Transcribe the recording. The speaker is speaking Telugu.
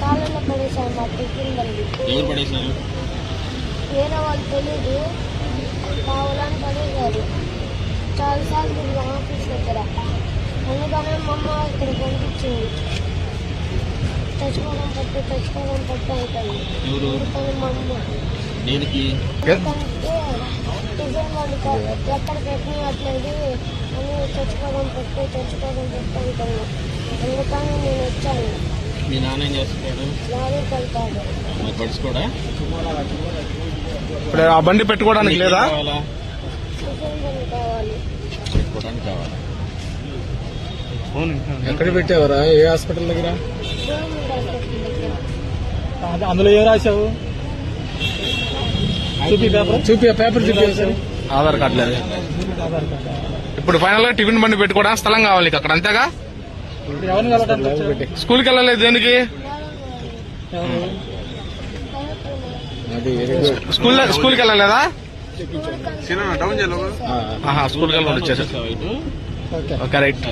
కాలంలో పడేసారు మా టిఫిన్ బండి ఎవరు పడేశారు? వేరే వాళ్ళు తెలియదు కావాలని పడేశారు. చాలాసార్లు తిరిగి ఆఫీస్ దగ్గర. అందుకనే మా అమ్మ ఇక్కడ పంపించింది. తెచ్చుకోవడం పట్టు తెచ్చుకోవడం పట్టు అవుతుంది అందుకని మా అమ్మ. ఎందుకంటే టిఫిన్ కా- ఎక్కడ పెట్టినట్లేదు తెచ్చుకోవడం పట్టు అందుకని నేను వచ్చాను మీ నాన్న ఏం చేస్తున్నాడు? లారీ కలుతాడు మరి పడుచుకోడా ఇప్పుడు ఆ బండి పెట్టుకోవడానికి లేదా? కావాలా టిఫిన్ బండి కావాలి? పెట్టుకోవడానికి కావాలా? ఎక్కడ పెట్టావరా? ఏ హాస్పిటల్ దగ్గర? గవర్నమెంట్ హాస్పిటల్ దగ్గర అందులో ఏ రాశావు? చూపి పేపర్? చూపి ఆ పేపర్ చూపి. ఆధార్ కార్డు లేదు ఇప్పుడు ఫైనల్గా టిఫిన్ బండి పెట్టుకోవడానికి స్థలం కావాలి నీకు అక్కడ అంతేగా? స్కూల్కి వెళ్ళలేదు దేనికి? స్కూల్ స్కూల్కి వెళ్ళలేదా? స్కూల్కి వెళ్ళి వచ్చేసారు. ఇటు ఓకే ఓకే రైట్.